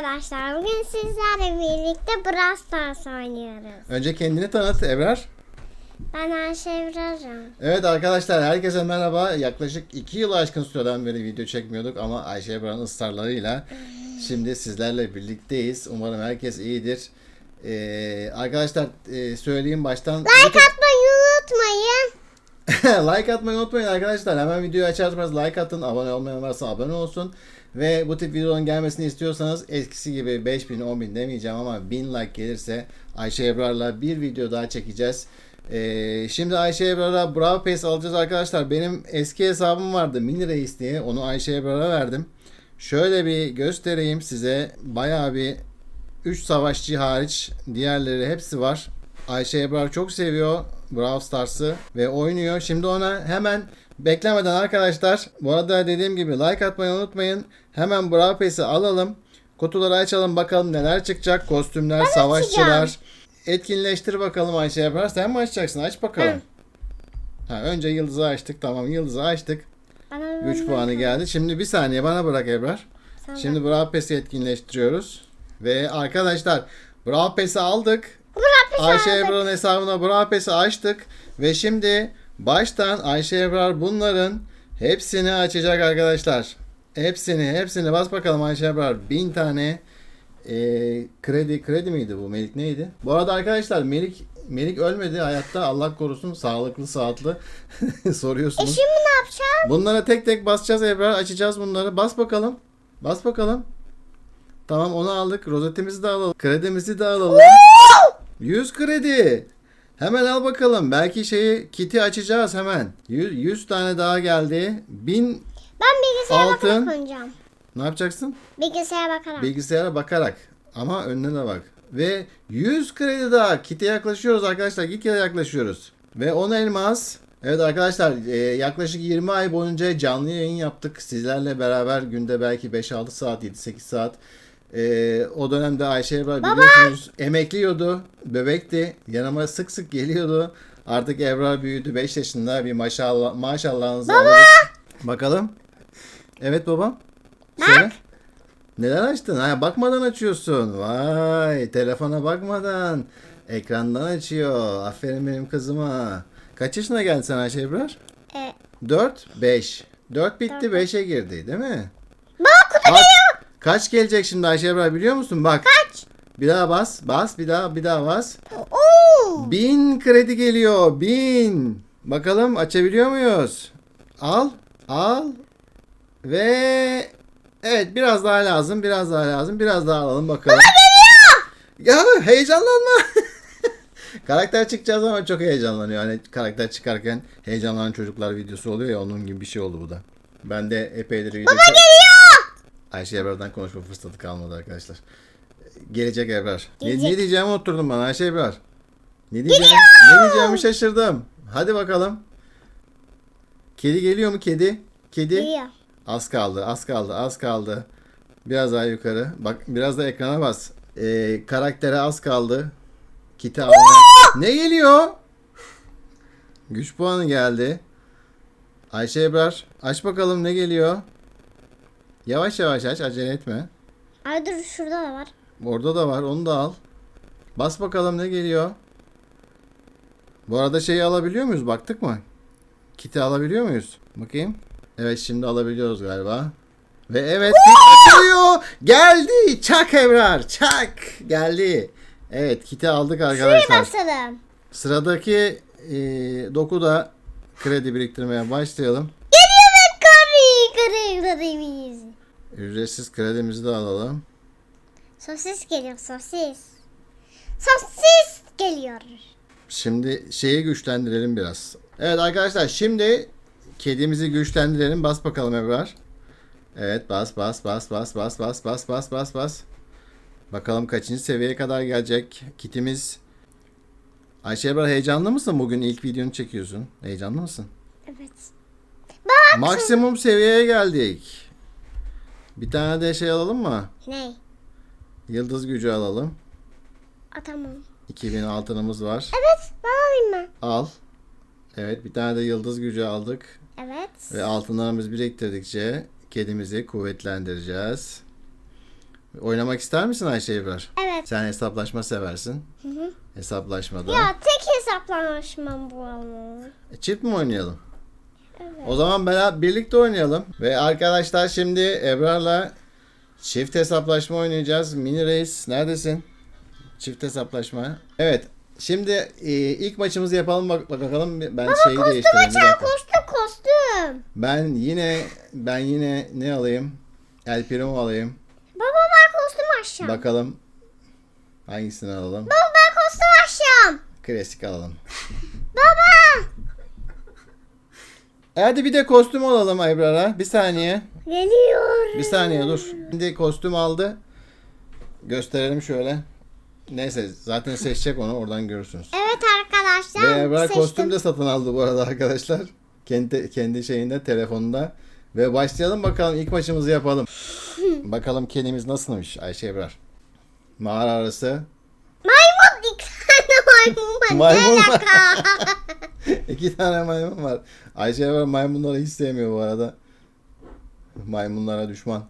arkadaşlar. Bugün sizlerle birlikte Brawl Stars oynuyoruz. Önce kendini tanıt Ebrar. Ben Ayşe Evrar'ım. Evet arkadaşlar herkese merhaba. Yaklaşık 2 yıl aşkın süreden beri video çekmiyorduk ama Ayşe Ebrar'ın ısrarlarıyla şimdi sizlerle birlikteyiz. Umarım herkes iyidir. Ee, arkadaşlar e, söyleyeyim baştan. Like atmayı unutmayın. like atmayı unutmayın arkadaşlar. Hemen videoyu açarsanız like atın. Abone olmayan varsa abone olsun. Ve bu tip videoların gelmesini istiyorsanız eskisi gibi 5000 10000 demeyeceğim ama 1000 like gelirse Ayşe Ebrar'la bir video daha çekeceğiz. Ee, şimdi Ayşe Ebrar'a Bravo Pass alacağız arkadaşlar. Benim eski hesabım vardı Mini Reis diye. Onu Ayşe Ebrar'a verdim. Şöyle bir göstereyim size. Bayağı bir 3 savaşçı hariç diğerleri hepsi var. Ayşe Ebrar çok seviyor Brawl Stars'ı ve oynuyor. Şimdi ona hemen beklemeden arkadaşlar bu arada dediğim gibi like atmayı unutmayın. Hemen Brawl Pass'i alalım. Kutuları açalım bakalım neler çıkacak. Kostümler, savaşçılar. Etkinleştir bakalım Ayşe Ebrar. Sen mi açacaksın? Aç bakalım. Ha, önce yıldızı açtık. Tamam yıldızı açtık. Bana 3 puanı geldi. Şimdi bir saniye bana bırak Ebrar. Sen. Şimdi Brawl Pass'i etkinleştiriyoruz. Ve arkadaşlar Brawl Pass'i aldık. Ayşe. Ebrar'ın hesabına Brawl Pass'i açtık. Ve şimdi baştan Ayşe Ebrar bunların hepsini açacak arkadaşlar. Hepsini hepsini bas bakalım Ayşe Ebrar. Bin tane e, kredi kredi miydi bu Melik neydi? Bu arada arkadaşlar Melik Melik ölmedi hayatta Allah korusun sağlıklı sağlıklı soruyorsunuz. Şimdi ne yapacağız? Bunlara tek tek basacağız Ebrar. Açacağız bunları. Bas bakalım. Bas bakalım. Tamam onu aldık. Rozetimizi de alalım. Kredimizi de alalım. 100 kredi. Hemen al bakalım. Belki şeyi kiti açacağız hemen. 100, 100 tane daha geldi. 1000 Ben bilgisayara Altın. bakarak oynayacağım. ne yapacaksın? Bilgisayara bakarak. Bilgisayara bakarak. Ama önüne de bak. Ve 100 kredi daha. Kite yaklaşıyoruz arkadaşlar. Gitgide yaklaşıyoruz. Ve 10 elmas. Evet arkadaşlar e, yaklaşık 20 ay boyunca canlı yayın yaptık. Sizlerle beraber günde belki 5-6 saat, 7-8 saat. E, o dönemde Ayşe Ebrar biliyorsunuz emekliyordu. Bebekti. Yanıma sık sık geliyordu. Artık Ebrar büyüdü. 5 yaşında bir maşallah maşallahınızı alırız. Bakalım. Evet babam. Söyle. Neler açtın? Ha, bakmadan açıyorsun. Vay telefona bakmadan. Ekrandan açıyor. Aferin benim kızıma. Kaç yaşına geldin sen Ayşe Ebrar? E, 4, 5. 4 bitti Dört. 5'e girdi değil mi? bak kutu Bak, kaç gelecek şimdi Ayşe Ebrar biliyor musun? Bak. kaç? Bir daha bas. Bas bir daha bir daha bas. Oo. 1000 kredi geliyor. 1000. Bakalım açabiliyor muyuz? Al. Al. Ve evet biraz daha lazım. Biraz daha lazım. Biraz daha alalım bakalım. Ya heyecanlanma. karakter çıkacağız ama çok heyecanlanıyor. Hani karakter çıkarken heyecanlanan çocuklar videosu oluyor ya onun gibi bir şey oldu bu da. Ben de epeydir Baba Geliyor. Ayşe Ebrar'dan konuşma fırsatı kalmadı arkadaşlar. Gelecek. Ne, Gelecek. ne diyeceğimi oturdum bana Ayşe Ebrar. Ne diyeceğim? Ne diyeceğimi şaşırdım. Hadi bakalım. Kedi geliyor mu kedi? Kedi. Geliyor. Az kaldı, az kaldı, az kaldı. Biraz daha yukarı. Bak biraz da ekrana bas. Ee, karaktere az kaldı. Kiti alma. ne geliyor? Güç puanı geldi. Ayşe Ebrar aç bakalım ne geliyor. Yavaş yavaş aç acele etme. Ay dur şurada da var. Orada da var onu da al. Bas bakalım ne geliyor. Bu arada şeyi alabiliyor muyuz? Baktık mı? Kiti alabiliyor muyuz? Bakayım. Evet şimdi alabiliyoruz galiba. Ve evet kit açılıyor. Geldi. Çak Ebrar. Çak. Geldi. Evet kiti aldık Şuraya arkadaşlar. basalım. Sıradaki e, dokuda kredi biriktirmeye başlayalım. Geliyor ve kari biz. Ücretsiz kredimizi de alalım. Sosis geliyor sosis. Sosis geliyor. Şimdi şeyi güçlendirelim biraz. Evet arkadaşlar şimdi kedimizi güçlendirelim. Bas bakalım Ebrar. Evet bas bas bas bas bas bas bas bas bas bas. Bakalım kaçıncı seviyeye kadar gelecek kitimiz. Ayşe Ebrar heyecanlı mısın? Bugün ilk videonu çekiyorsun. Heyecanlı mısın? Evet. Maksimum seviyeye geldik. Bir tane de şey alalım mı? Ne? Yıldız gücü alalım. Aa, tamam. 2000 altınımız var. Evet ben alayım mı? Al. Evet bir tane de yıldız gücü aldık. Evet. Ve altınlarımız biriktirdikçe kedimizi kuvvetlendireceğiz. Oynamak ister misin Ayşe Ebrar? Evet. Sen hesaplaşma seversin. Hesaplaşmada. Ya tek hesaplaşmam bu ama. E, Çift mi oynayalım? Evet. O zaman beraber birlikte oynayalım. Ve arkadaşlar şimdi Ebrar'la çift hesaplaşma oynayacağız. Mini Reis neredesin? Çift hesaplaşma. Evet. Şimdi e, ilk maçımızı yapalım bak bakalım. Ben şeyi Kostüm değiştireyim. Açar dakika. kostüm kostüm. Ben yine ben yine ne alayım? El Primo alayım. Baba ben kostüm açacağım. Bakalım hangisini alalım? Baba ben kostüm açacağım. Klasik alalım. Baba. E hadi bir de kostüm alalım Ebrar'a. Bir saniye. Geliyor. Bir saniye dur. Şimdi kostüm aldı. Gösterelim şöyle. Neyse zaten seçecek onu oradan görürsünüz. Evet arkadaşlar. Ve Ebrar seçtim. kostüm de satın aldı bu arada arkadaşlar. Kendi kendi şeyinde telefonunda. Ve başlayalım bakalım ilk maçımızı yapalım. bakalım kedimiz nasılmış Ayşe Ebrar. Mağara arası. Maymun var. Maymun ne var. İki tane maymun var. Ayşe Ebrar maymunları hiç sevmiyor bu arada. Maymunlara düşman.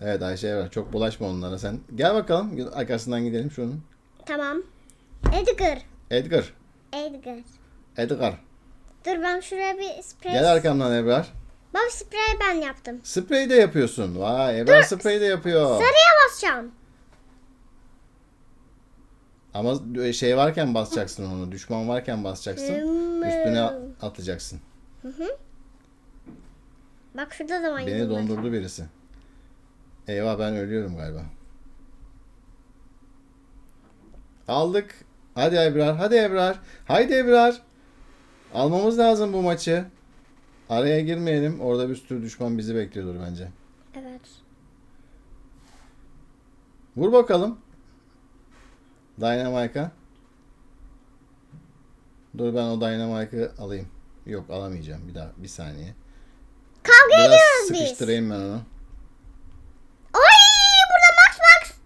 Evet Ayşe Ebrar çok bulaşma onlara sen. Gel bakalım arkasından gidelim şunun. tamam. Edgar. Edgar. Edgar. Edgar. Dur ben şuraya bir sprey. Gel arkamdan Ebrar. Baba spreyi ben yaptım. Sprey de yapıyorsun. Vay Ebrar sprey de yapıyor. Sarıya basacağım. Ama şey varken basacaksın onu. Düşman varken basacaksın. Üstüne atacaksın. Bak şurada da maymun Beni var. dondurdu birisi. Eyvah ben ölüyorum galiba. Aldık. Hadi Ebrar. Hadi Ebrar. Haydi Ebrar. Almamız lazım bu maçı. Araya girmeyelim. Orada bir sürü düşman bizi bekliyordur bence. Evet. Vur bakalım. Dynamite'a. Dur ben o Dynamite'ı alayım. Yok alamayacağım. Bir daha bir saniye. Kavga Biraz ediyoruz biz. sıkıştırayım ben onu. Ay burada Max Max.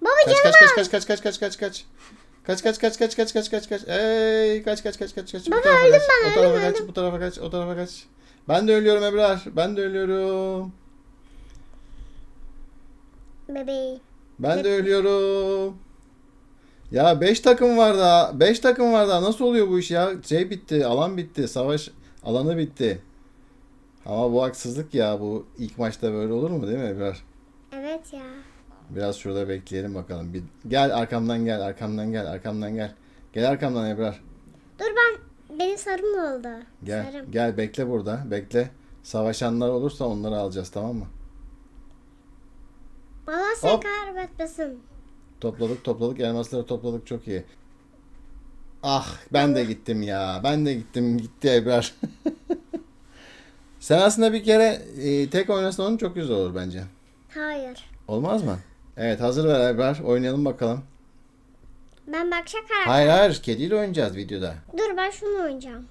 Baba Kaç canım kaç var. kaç kaç kaç kaç kaç kaç. Kaç kaç kaç kaç kaç kaç kaç kaç. Ey kaç kaç kaç kaç kaç. Baba, öldüm kaç. ben, O tarafa kaç. Bu tarafa kaç. O tarafa kaç. Ben de ölüyorum Ebrar. Ben de ölüyorum. Bebeği. Ben de ölüyorum. Ya 5 takım var daha. 5 takım var daha. Nasıl oluyor bu iş ya? Şey bitti. Alan bitti. Savaş alanı bitti. Ama bu haksızlık ya. Bu ilk maçta böyle olur mu değil mi Ebrar? Evet ya. Biraz şurada bekleyelim bakalım. Bir, gel arkamdan gel. Arkamdan gel. Arkamdan gel. Gel arkamdan Ebrar. Dur ben benim sarım oldu. Gel. Sarım. Gel bekle burada. Bekle. Savaşanlar olursa onları alacağız tamam mı? Baba sen Hop. Topladık topladık elmasları topladık çok iyi. Ah ben de gittim ya. Ben de gittim. Gitti Ebrar. Sen aslında bir kere e, tek oynasan onun çok güzel olur bence. Hayır. Olmaz mı? Evet hazır ver Ebrar. Oynayalım bakalım. Ben bakacak karakter. Hayır hayır kediyle oynayacağız videoda. Dur ben şunu oynayacağım.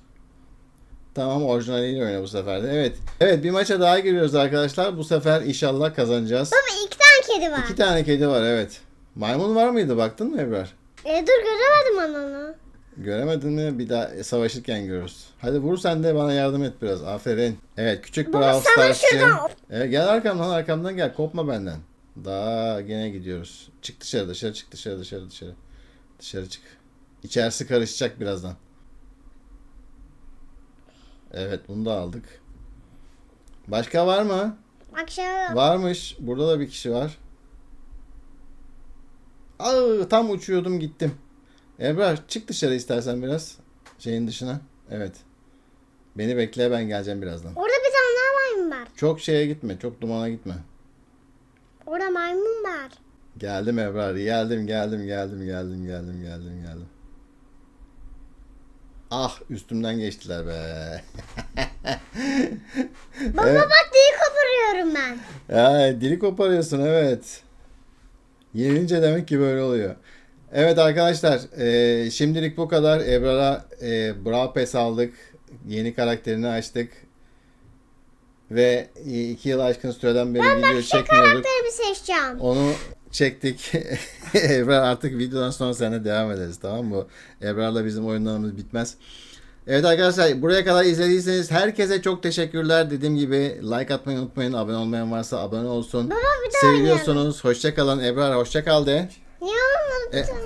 Tamam orijinaliyle oyna bu sefer de. Evet. Evet bir maça daha giriyoruz arkadaşlar. Bu sefer inşallah kazanacağız. Baba iki tane kedi var. İki tane kedi var evet. Maymun var mıydı baktın mı Ebrar? E, dur göremedim ananı. Göremedin mi? Bir daha savaşırken görürüz. Hadi vur sen de bana yardım et biraz. Aferin. Evet küçük Baba, Brawl sana şuradan- Evet, gel arkamdan arkamdan gel. Kopma benden. Daha gene gidiyoruz. Çık dışarı dışarı çık dışarı dışarı dışarı. Dışarı çık. İçerisi karışacak birazdan. Evet bunu da aldık. Başka var mı? Akşam Varmış. Burada da bir kişi var. Aa, tam uçuyordum gittim. Ebrar çık dışarı istersen biraz. Şeyin dışına. Evet. Beni bekle ben geleceğim birazdan. Orada bir tane daha maymun var. Çok şeye gitme. Çok dumana gitme. Orada maymun var. Geldim Ebrar. Geldim geldim geldim geldim geldim geldim geldim. Ah üstümden geçtiler be. Baba Evet. bak dili koparıyorum ben. Ya dili koparıyorsun evet. Yenilince demek ki böyle oluyor. Evet arkadaşlar e, şimdilik bu kadar. Ebrar'a e, Brawl Pass aldık. Yeni karakterini açtık. Ve e, iki yıl aşkın süreden beri video çekmiyorduk. Karakterimi seçeceğim. Onu çektik. Ebrar artık videodan sonra seninle devam ederiz tamam mı? Ebrar'la bizim oyunlarımız bitmez. Evet arkadaşlar buraya kadar izlediyseniz herkese çok teşekkürler. Dediğim gibi like atmayı unutmayın. Abone olmayan varsa abone olsun. Baba bir daha. Seviyorsunuz. Hoşça kalın. Ebrar hoşça kal de. Ya olmadı. E-